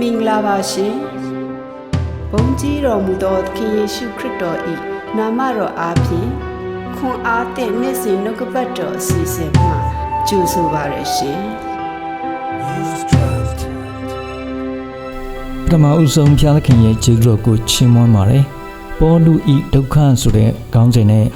မင်္ဂလာပါရှင်ဘုန်းကြီးတော်မူသောသခင်ယေရှုခရစ်တော်၏နာမတော်အားဖြင့်ခွန်အားသည့်နေ့စဉ်နှုတ်ကပတ်တော်အစီအစဉ်မှာကြိုဆိုပါရရှင်ပထမဦးဆုံးဖျားသခင်ရဲ့ခြေတော်ကိုချီးမွမ်းပါတယ်။ပေါလုဤဒုက္ခဆိုတဲ့ခေါင်းစဉ်နဲ့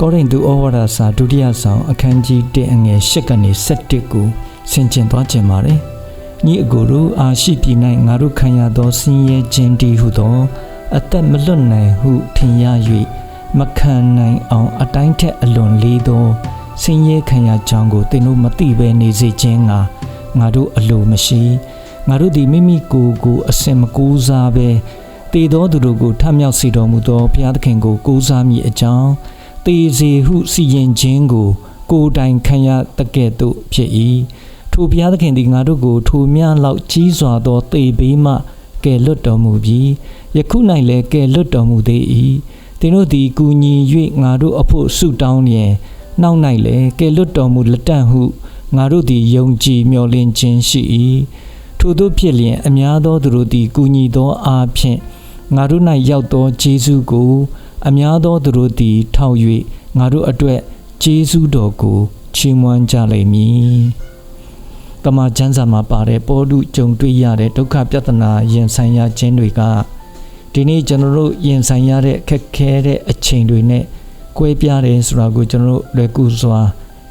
ကောရိန္သုဩဝါဒစာဒုတိယဆောင်အခန်းကြီး1အငယ်8ကနေ17ကိုဆင်ခြင်သွားခြင်းပါတယ်။ ညီအကိုတို့အာရှိပြည်၌ငါတို့ခံရသောဆင်းရဲခြင်းတည်းဟုသော အသက်မလွတ်နိုင်ဟုထင်ရ၍မခံနိုင်အောင်အတိုင်းထက်အလွန်လေးသောဆင်းရဲခံရကြောင်းကိုသင်တို့မသိဘဲနေစေခြင်းငါငါတို့အလိုမရှိငါတို့သည်မိမိကိုယ်ကိုအစင်မကူးစားဘဲတည်သောသူတို့ကိုထမြောက်စေတော်မူသောဘုရားသခင်ကိုကူးစားမိအကြောင်းတည်စေဟုစီရင်ခြင်းကိုကိုယ်တိုင်ခံရတကဲ့သို့ဖြစ်၏ ထိုဘုရားသခင်သည်ငါတို့ကို ထိုမြလောက်ကြီးစွာသောတေဘေးမှကယ်လွတ်တော်မူပြီးယခု၌လည်းကယ်လွတ်တော်မူသေး၏သင်တို့သည်ကူညီ၍ငါတို့အဖို့ဆုတောင်းလျင်နောက်၌လည်းကယ်လွတ်တော်မူလက်တန့်ဟုငါတို့သည်ယုံကြည်မျှော်လင့်ခြင်းရှိ၏ထို့သောဖြစ်လျင်အများသောသူတို့သည်ကူညီသောအားဖြင့်ငါတို့၌ရောက်သောဂျေဇုကို အများသောသူတို့သည် ထောက်၍ငါတို့အတွက်ဂျေဇုတော်ကိုချီးမွမ်းကြလိမ့်မည်။ တမန်ကျမ်းစာမှာပါတဲ့ပေါ်တုကြုံတွေ့ရတဲ့ဒုက္ခပြဿနာရင်ဆိုင်ရခြင်းတွေကဒီနေ့ကျွန်တော်တို့ရင်ဆိုင်ရတဲ့ခက်ခဲတဲ့အချိန်တွေနဲ့ကွဲပြားတယ်ဆိုတာကိုကျွန်တော်တို့လွယ်ကူစွာ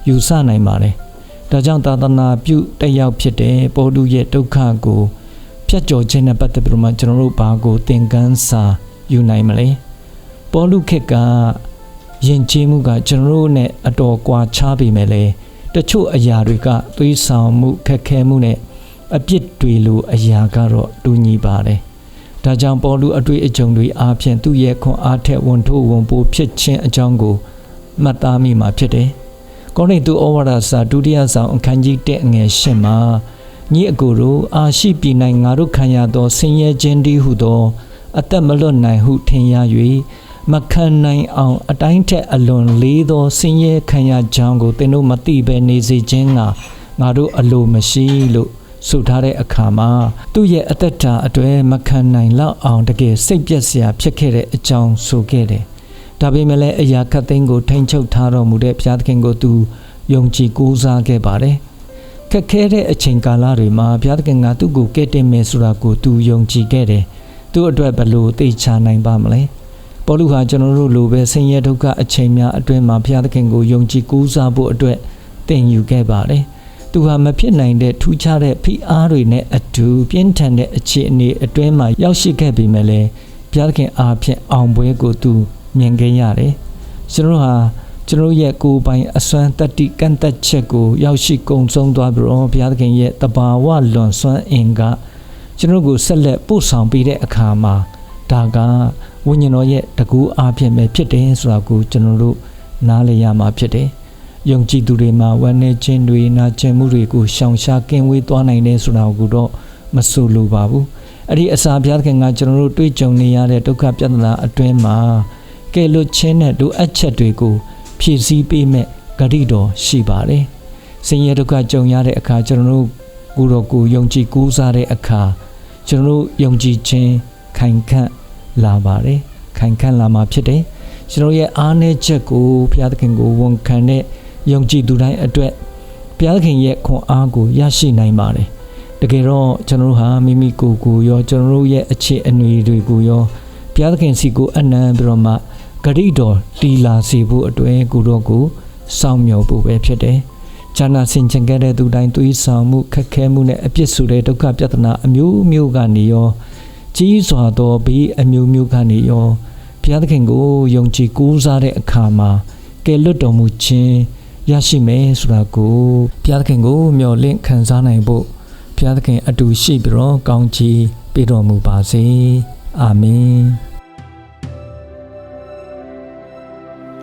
ယူဆနိုင်ပါတယ်။ဒါကြောင့်သာသနာပြုတက်ရောက်ဖြစ်တဲ့ပေါ်တုရဲ့ဒုက္ခကိုဖြတ်ကျော်ခြင်းနဲ့ပတ်သက်ပြီးတော့မှကျွန်တော်တို့ဘာကိုသင်ခန်းစာယူနိုင်မလဲ။ပေါ်လုခက်ကယဉ်ကျေးမှုကကျွန်တော်တို့နဲ့အတော်ကွာခြားပေမဲ့လေ တချို့အရာတွေကသွေးဆောင်မှုခက်ခဲမှုနဲ့အပြစ်တွေလိုအရာကတော့တူညီပါတယ်။ဒါကြောင့်ပေါ်လုအတွေ့အကြုံတွေအားဖြင့်သူ့ရဲ့ခွန်အားထက်ဝန်ထိုးဝန်ပိုးဖြစ်ခြင်းအကြောင်းကိုမှတ်သားမိမှာဖြစ်တယ်။ကောရိန္သုဩဝါဒစာဒုတိယဆောင်အခန်းကြီး1အငယ်8မှာညီအကိုတို့အာရှိပြည်၌ငါတို့ခံရသောဆင်းရဲခြင်းတည်းဟုသော အသက်မလွတ်နိုင်ဟုထင်ရ၍ မခံနိုင်အောင် အတိုင်းထက်အလွန်လေးသောဆင်းရဲခံရကြောင်းကိုသင်တို့မသိဘဲနေစေခြင်းကငါတို့အလိုမရှိလို့ဆိုထားတဲ့အခါမှာသူ့ရဲ့အသက်တာအတွေ့မခံနိုင်လောက်အောင်တကယ်စိတ်ပြက်စရာဖြစ်ခဲ့တဲ့အကြောင်းဆိုခဲ့တယ်။ဒါပေမဲ့လည်းအရာခတ်သိမ်းကိုထိန်ချုပ်ထားတော်မူတဲ့ဘုရားသခင်ကိုသူယုံကြည်ကိုးစားခဲ့ပါတယ်။ခက်ခဲတဲ့အချိန်ကာလတွေမှာဘုရားသခင်ကသူ့ကိုကယ်တင်မယ်ဆိုတာကိုသူယုံကြည်ခဲ့တယ်။သူ့အတွက်ဘယ်လိုသိချနိုင်ပါမလဲ။ ပေါလုဟာကျွန်တော်တို့လိုပဲဆင်းရဲဒုက္ခအချိန်များအတွင်းမှာဘုရားသခင်ကိုယုံကြည်ကိုးစားဖို့အတွက်သင်ယူခဲ့ပါတယ်။သူဟာမဖြစ်နိုင်တဲ့ထူးခြားတဲ့ဖိအားတွေနဲ့အတူပြင်းထန်တဲ့အခြေအနေအတွင်းမှာရောက်ရှိခဲ့ပေမဲ့လည်းဘုရားသခင်အားဖြင့်အောင်ပွဲကိုသူမြင်ခဲ့ရတယ်။ကျွန်တော်ဟာကျွန်တော်ရဲ့ကိုယ်ပိုင်အစွမ်းတတ္တိကန့်သက်ချက်ကိုရောက်ရှိကုံဆုံးသွားပြီးတော့ဘုရားသခင်ရဲ့တဘာဝလွန်ဆွမ်းအင်ကကျွန်တော်ကိုဆက်လက်ပို့ဆောင်ပေးတဲ့အခါမှာ ဒါကဝိညာဉ်တော်ရဲ့တကူအားဖြင့်ပဲဖြစ်တယ်ဆိုတာကိုကျွန်တော်တို့နားလည်ရမှာဖြစ်တယ်။ယုံကြည်သူတွေမှာဝမ်းနည်းခြင်းတွေနာကျင်မှုတွေကိုရှောင်ရှားကင်းဝေးသွားနိုင်တယ်ဆိုတာကိုတော့မဆိုလိုပါဘူး။အဲ့ဒီအစာဘုရားသခင်ကကျွန်တော်တို့တွေ့ကြုံနေရတဲ့ဒုက္ခပြဿနာအတွင်းမှာကဲလွတ်ခြင်းနဲ့ဒုအပ်ချက်တွေကိုဖြည့်ဆည်းပေးမဲ့ဂရိတော်ရှိပါတယ်။ဆင်းရဲဒုက္ခကြုံရတဲ့အခါကျွန်တော်တို့ကိုယ်တော်ကိုယုံကြည်ကူးစားတဲ့အခါကျွန်တော်တို့ယုံကြည်ခြင်းခိုင်ခန့် လာပါတယ်။ခိုင်ခန့်လာမှာဖြစ်တယ်။ကျွန်တော်ရဲ့အားနည်းချက်ကိုဘုရားသခင်ကိုဝန်ခံတဲ့ယုံကြည်သူတိုင်းအတွက်ဘုရားသခင်ရဲ့ခွန်အားကိုရရှိနိုင်ပါတယ်။တကယ်တော့ကျွန်တော်တို့ဟာမိမိကိုယ်ကိုရောကျွန်တော်တို့ရဲ့အခြေအနေတွေကိုရောဘုရားသခင်စီကိုအနံပြီးတော့မှဂရိတော်တီလာစေဖို့အတွက်ကိုတော့ကိုစောင့်မျှော်ဖို့ပဲဖြစ်တယ်။ဈာနာဆင်ခြင်ခဲ့တဲ့သူတိုင်းသွေးဆောင်မှုခက်ခဲမှုနဲ့အပြစ်ဆိုတဲ့ဒုက္ခပြဿနာအမျိုးမျိုးကနေရော ကြီးစွာသောဘေးအမျိုးမျိုးကနေရောဘုရားသခင်ကိုယုံကြည်ကိုးစားတဲ့အခါမှာကယ်လွတ်တော်မူခြင်းရရှိမယ်ဆိုတာကိုဘုရားသခင်ကိုမျှော်လင့်ခံစားနိုင်ဖို့ဘုရားသခင်အတူရှိပြီးတော့ကောင်းချီးပေးတော်မူပါစေအာမင်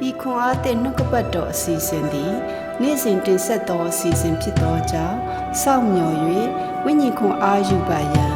ဤခွန်အားသည့်နှုတ်ကပတ်တော်အစီအစဉ်သည်နေ့စဉ်တင်ဆက်သောအစီအစဉ်ဖြစ်သောကြောင့်စောင့်မျှော်၍ဝိညာဉ်ခွန်အားယူပါရန်